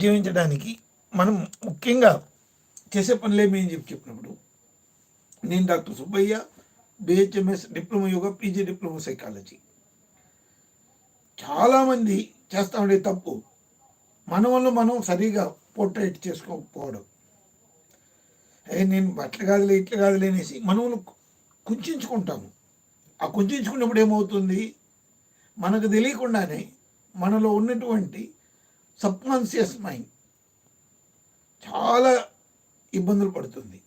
జీవించడానికి మనం ముఖ్యంగా చేసే పనులు అని చెప్పి చెప్పినప్పుడు నేను doctor Subbaiah BHMS diploma yoga PG diploma psychology. చాలామంది చేస్తా ఉండే తప్పు మన వల్ల మనం సరిగా పోర్ట్రేట్ చేసుకోకపోవడం. అయ్యే నేను అట్లా కాదులే ఇట్లా కాదులే అనేసి మనం కుంచుకుంటాము ఆ కుంచుకున్నప్పుడు ఏమవుతుంది? మనకు తెలియకుండానే మనలో ఉన్నటువంటి సబ్కాన్షియస్ మైండ్ చాలా ఇబ్బందులు పడుతుంది.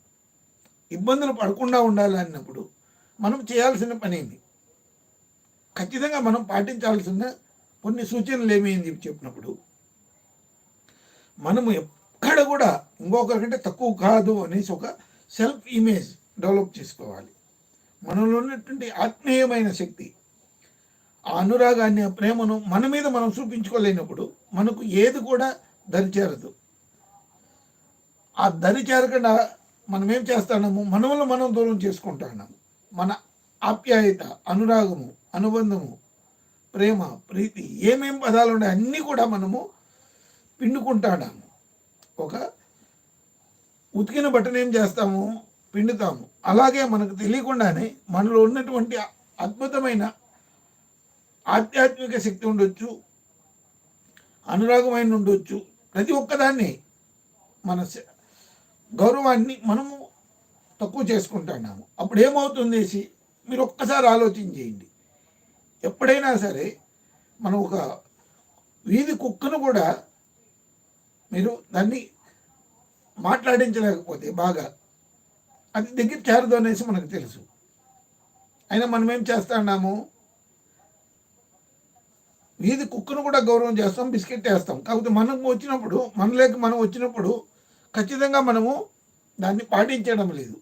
ఇబ్బందులు పడకుండా ఉండాలి అన్నప్పుడు మనం చేయాల్సిన పని ఏంది? ఖచ్చితంగా మనం పాటించాల్సిన కొన్ని సూచనలు ఏమి అని చెప్పి చెప్పినప్పుడు మనము ఎక్కడ కూడా ఇంకొకరికంటే తక్కువ కాదు అనేసి ఒక సెల్ఫ్ ఇమేజ్ డెవలప్ చేసుకోవాలి. మనలో ఉన్నటువంటి ఆత్మీయమైన శక్తి ఆ అనురాగాన్ని ఆ ప్రేమను మన మీద మనం చూపించుకోలేనప్పుడు మనకు ఏది కూడా దరిచేరదు ఆ దరి చేరకుండా మనం ఏం చేస్తాము మనములు మనం దూరం చేసుకుంటున్నాము. మన ఆప్యాయత అనురాగము అనుబంధము ప్రేమ ప్రీతి ఏమేం పదాలు ఉన్నాయి అన్నీ కూడా మనము పిండుకుంటాడాము ఒక ఉతికిన బట్టను ఏం చేస్తాము? పిండుతాము. అలాగే మనకు తెలియకుండానే మనలో ఉన్నటువంటి అద్భుతమైన ఆధ్యాత్మిక శక్తి ఉండొచ్చు అనురాగమైన ఉండొచ్చు ప్రతి ఒక్కదాన్ని మన గౌరవాన్ని మనము తక్కువ చేసుకుంటున్నాము. అప్పుడు ఏమవుతుంది మీరు ఒక్కసారి ఆలోచన చేయండి. ఎప్పుడైనా సరే మనం ఒక వీధి కుక్కను కూడా మీరు దాన్ని మాట్లాడించలేకపోతే బాగా అది దగ్గర చేరదు అనేసి మనకు తెలుసు. అయినా మనం ఏం చేస్తున్నాము? వీధి కుక్కను కూడా గౌరవం చేస్తాం బిస్కెట్ వేస్తాం. కాకపోతే మనం వచ్చినప్పుడు మనలోకి మనం వచ్చినప్పుడు ఖచ్చితంగా మనము దాన్ని పాటించడం లేదు.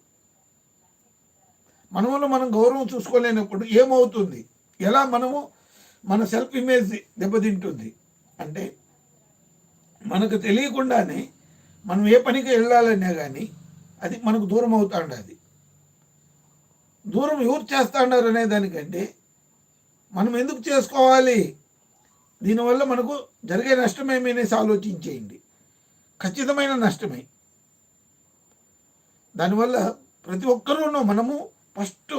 మనలో మనం గౌరవం చూసుకోలేనప్పుడు ఏమవుతుంది? ఎలా మనము మన సెల్ఫ్ ఇమేజ్ దెబ్బతింటుంది? అంటే మనకు తెలియకుండానే మనం ఏ పనికి వెళ్ళాలన్నా కానీ అది మనకు దూరం అవుతాండది. దూరం ఎవరు చేస్తా అనే దానికంటే మనం ఎందుకు చేసుకోవాలి? దీనివల్ల మనకు జరిగే నష్టమేమి అనేసి ఆలోచించేయండి. ఖచ్చితమైన నష్టమే. దానివల్ల ప్రతి ఒక్కరూనూ మనము ఫస్ట్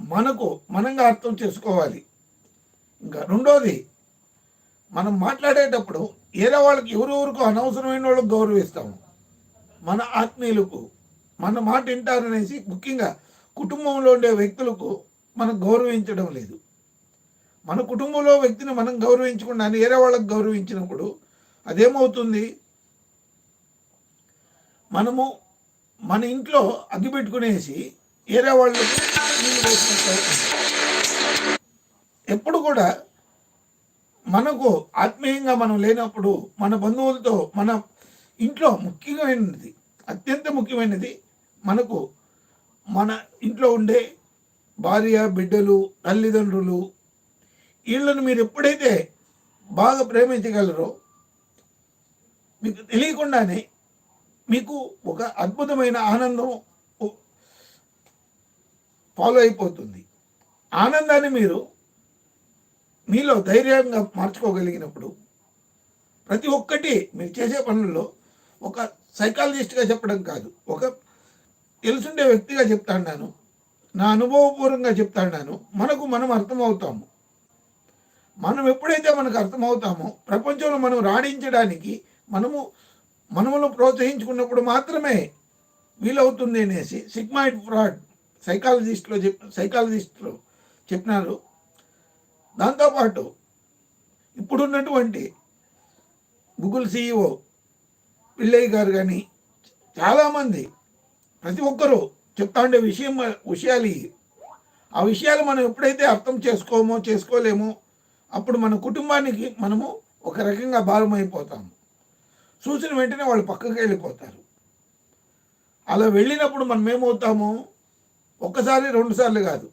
మనకు మనంగా అర్థం చేసుకోవాలి. ఇంకా రెండోది మనం మాట్లాడేటప్పుడు ఏదో వాళ్ళకి ఎవరెవరికి అనవసరమైన వాళ్ళకి గౌరవిస్తాము. మన ఆత్మీయులకు మన మాట వింటారనేసి ముఖ్యంగా కుటుంబంలో ఉండే వ్యక్తులకు మనం గౌరవించడం లేదు. మన కుటుంబంలో వ్యక్తిని మనం గౌరవించకుండా వేరే వాళ్ళకి గౌరవించినప్పుడు అదేమవుతుంది? మనము మన ఇంట్లో అగ్గి పెట్టుకునేసి వేరే వాళ్ళకి ఎప్పుడు కూడా మనకు ఆత్మీయంగా మనం లేనప్పుడు మన బంధువులతో మన ఇంట్లో ముఖ్యమైనది అత్యంత ముఖ్యమైనది మనకు మన ఇంట్లో ఉండే భార్య బిడ్డలు తల్లిదండ్రులు వీళ్ళను మీరు ఎప్పుడైతే బాగా ప్రేమించగలరో మీకు తెలియకుండానే మీకు ఒక అద్భుతమైన ఆనందం ఫాలో అయిపోతుంది. ఆనందాన్ని మీరు మీలో ధైర్యంగా మార్చుకోగలిగినప్పుడు ప్రతి ఒక్కటి మీరు చేసే పనుల్లో ఒక సైకాలజిస్ట్గా చెప్పడం కాదు ఒక తెలుసుండే వ్యక్తిగా చెప్తాను నా అనుభవపూర్వకంగా చెప్తాను మనకు మనం అర్థమవుతాము. మనం ఎప్పుడైతే మనకు అర్థమవుతామో ప్రపంచంలో మనం రాణించడానికి మనము మనమును ప్రోత్సహించుకున్నప్పుడు మాత్రమే వీలవుతుంది అనేసి సిగ్మాయిడ్ ఫ్రాడ్ సైకాలజిస్ట్లో చెప్ సైకాలజిస్ట్లో చెప్పినారు. దాంతోపాటు ఇప్పుడున్నటువంటి గూగుల్ సిఇఓ పిల్లయ్య గారు కానీ చాలామంది ప్రతి ఒక్కరూ చెప్తా ఉండే విషయం విషయాలు ఆ విషయాలు మనం ఎప్పుడైతే అర్థం చేసుకోమో చేసుకోలేమో అప్పుడు మన కుటుంబానికి మనము ఒక రకంగా భారమైపోతాము. చూసిన వెంటనే వాళ్ళు పక్కకి వెళ్ళిపోతారు. అలా వెళ్ళినప్పుడు మనం ఏమవుతాము? ఒక్కసారి రెండుసార్లు కాదు.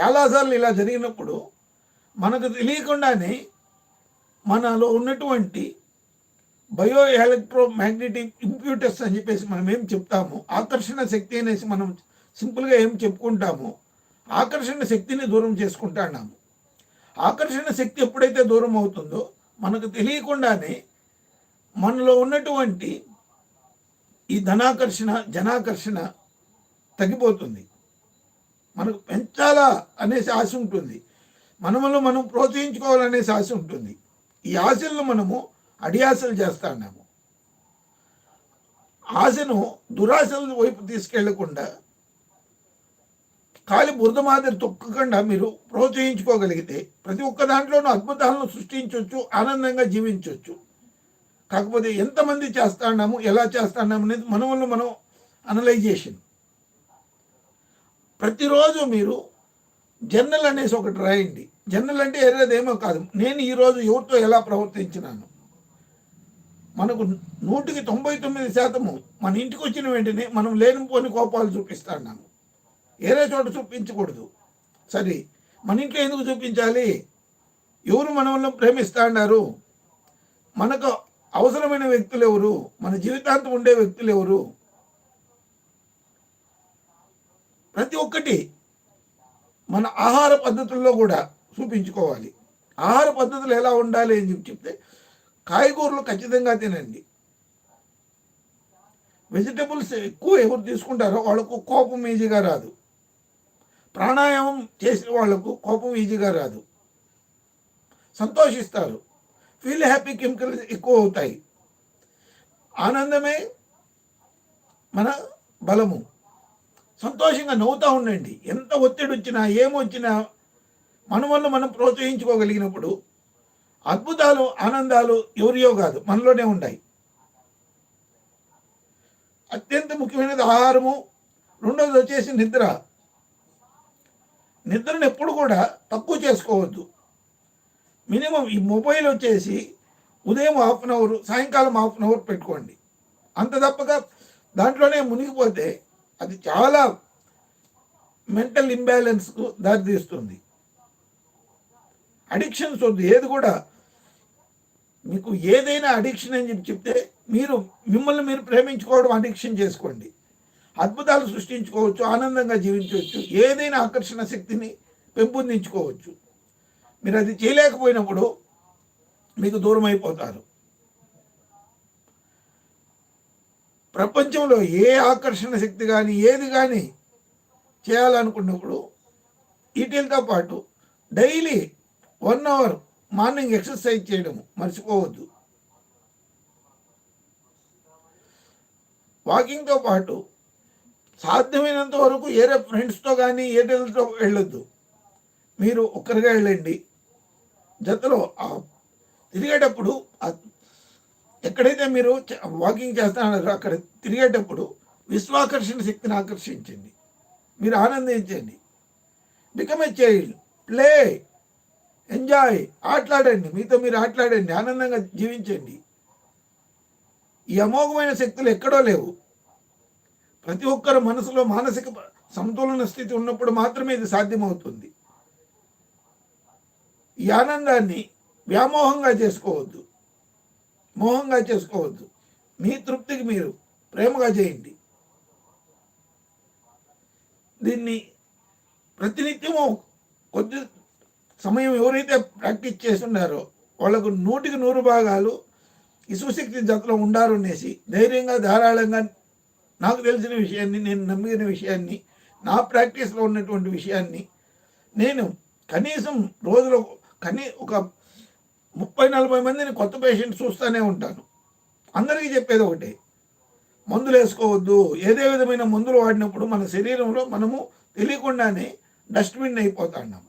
చాలాసార్లు ఇలా జరిగినప్పుడు మనకు తెలియకుండానే మనలో ఉన్నటువంటి బయో ఎలక్ట్రో మ్యాగ్నెటిక్ ఇంప్యూటర్స్ అని చెప్పేసి మనం ఏం చెప్తాము? ఆకర్షణ శక్తి అనేసి మనం సింపుల్గా ఏం చెప్పుకుంటాము? ఆకర్షణ శక్తిని దూరం చేసుకుంటున్నాము ఆకర్షణ శక్తి ఎప్పుడైతే దూరం అవుతుందో మనకు తెలియకుండానే మనలో ఉన్నటువంటి ఈ ధనాకర్షణ జనాకర్షణ తగ్గిపోతుంది. మనకు పెంచాలా అనేసి ఆశ ఉంటుంది. మనములో మనం ప్రోత్సహించుకోవాలనేసి ఆశ ఉంటుంది. ఈ ఆశలను మనము అడియాసలు చేస్తా ఉన్నాము. ఆశను దురాశల వైపు తీసుకెళ్ళకుండా కాలి బురద మాదిరి తొక్కకుండా మీరు ప్రోత్సహించుకోగలిగితే ప్రతి ఒక్క దాంట్లోనూ అద్భుతాలను సృష్టించవచ్చు ఆనందంగా జీవించవచ్చు. కాకపోతే ఎంతమంది చేస్తాన్నాము ఎలా చేస్తాన్నాము అనేది మన మనం అనలైజేషన్. ప్రతిరోజు మీరు జర్నల్ అనేసి ఒకటి రాయండి. జర్నల్ అంటే ఎర్రదేమో కాదు. నేను ఈరోజు ఎవరితో ఎలా ప్రవర్తించినాను? మనకు నూటికి తొంభై తొమ్మిది శాతము మన ఇంటికి వచ్చిన వెంటనే మనం లేనిపోని కోపాలు చూపిస్తున్నాము. వేరే చోట చూపించకూడదు. సరే మన ఇంట్లో ఎందుకు చూపించాలి? ఎవరు మన వల్ల ప్రేమిస్తా అన్నారు మనకు అవసరమైన వ్యక్తులు ఎవరు? మన జీవితాంతం ఉండే వ్యక్తులు ఎవరు? ప్రతి ఒక్కటి మన ఆహార పద్ధతుల్లో కూడా చూపించుకోవాలి. ఆహార పద్ధతులు ఎలా ఉండాలి అని చెప్పి చెప్తే కాయగూరలు ఖచ్చితంగా తినండి. వెజిటబుల్స్ ఎక్కువ ఎవరు తీసుకుంటారో వాళ్ళకు కోపం ఈజీగా రాదు. ప్రాణాయామం చేసిన వాళ్ళకు కోపం ఈజీగా రాదు. సంతోషిస్తారు. ఫీల్ హ్యాపీ కెమికల్స్ ఎక్కువ అవుతాయి. ఆనందమే మన బలము. సంతోషంగా నవ్వుతూ ఉండండి. ఎంత ఒత్తిడి వచ్చినా ఏమొచ్చినా మన వల్ల మనం ప్రోత్సహించుకోగలిగినప్పుడు అద్భుతాలు ఆనందాలు ఎవరియో కాదు మనలోనే ఉన్నాయి అత్యంత ముఖ్యమైనది ఆహారము. రెండవది వచ్చేసి నిద్ర. నిద్రను ఎప్పుడు కూడా తక్కువ చేసుకోవద్దు. మినిమం ఈ మొబైల్ వచ్చేసి ఉదయం హాఫ్ అన్ అవర్ సాయంకాలం హాఫ్ అన్ అవర్ పెట్టుకోండి. అంత తప్పగా దాంట్లోనే మునిగిపోతే అది చాలా మెంటల్ ఇంబ్యాలెన్స్కు దారితీస్తుంది. అడిక్షన్స్ వద్దు ఏది కూడా. మీకు ఏదైనా అడిక్షన్ అని చెప్పి చెప్తే మీరు మిమ్మల్ని మీరు ప్రేమించుకోవడం అడిక్షన్ చేసుకోండి. అద్భుతాలు సృష్టించుకోవచ్చు ఆనందంగా జీవించవచ్చు ఏదైనా ఆకర్షణ శక్తిని పెంపొందించుకోవచ్చు. మీరు అది చేయలేకపోయినప్పుడు మీకు దూరం అయిపోతారు ప్రపంచంలో ఏ ఆకర్షణ శక్తి కానీ ఏది కానీ చేయాలనుకున్నప్పుడు వీటితో పాటు daily one hour morning exercise చేయడం మర్చిపోవద్దు. వాకింగ్తో పాటు సాధ్యమైనంత వరకు ఏరే ఫ్రెండ్స్తో కానీ ఏటెలతో వెళ్ళొద్దు. మీరు ఒక్కరిగా వెళ్ళండి. జతలో తిరిగేటప్పుడు ఎక్కడైతే మీరు వాకింగ్ చేస్తున్నారో అక్కడ తిరిగేటప్పుడు విశ్వాకర్షణ శక్తిని ఆకర్షించండి. మీరు ఆనందించండి. Become a child play enjoy ఆటలాడండి. మీతో మీరు ఆటలాడండి. ఆనందంగా జీవించండి. ఈ అమోఘమైన శక్తులు ఎక్కడో లేవు. ప్రతి ఒక్కరు మనసులో మానసిక సమతులన స్థితి ఉన్నప్పుడు మాత్రమే ఇది సాధ్యమవుతుంది. ఈ ఆనందాన్ని వ్యామోహంగా చేసుకోవద్దు. మోహంగా చేసుకోవద్దు. మీ తృప్తికి మీరు ప్రేమగా చేయండి. దీన్ని ప్రతినిత్యము కొద్ది సమయం ఎవరైతే ప్రాక్టీస్ చేస్తున్నారో వాళ్ళకు నూటికి నూరు భాగాలు ఇసుశక్తి జతలో ఉండాలనేసి ధైర్యంగా ధారాళంగా నాకు తెలిసిన విషయాన్ని నేను నమ్మిన విషయాన్ని నా ప్రాక్టీస్లో ఉన్నటువంటి విషయాన్ని నేను కనీసం రోజులో కనీ ఒక ముప్పై నలభై మందిని కొత్త పేషెంట్స్ చూస్తూనే ఉంటాను. అందరికీ చెప్పేది ఒకటే మందులు వేసుకోవద్దు. ఏదే విధమైన మందులు వాడినప్పుడు మన శరీరంలో మనము తెలియకుండానే డస్ట్బిన్ అయిపోతున్నాం.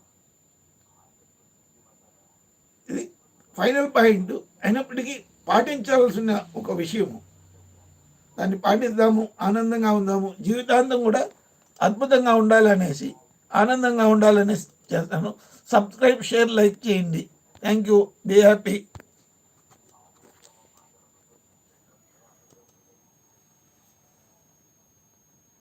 ఇది ఫైనల్ పాయింట్. అయినప్పటికీ పాటించాల్సిన ఒక విషయము. దాన్ని పాటిద్దాము ఆనందంగా ఉందాము జీవితాంతం కూడా అద్భుతంగా ఉండాలనేసి ఆనందంగా ఉండాలనేసి చేస్తాను. సబ్స్క్రైబ్ షేర్ లైక్ చేయండి. Thank you. Be happy.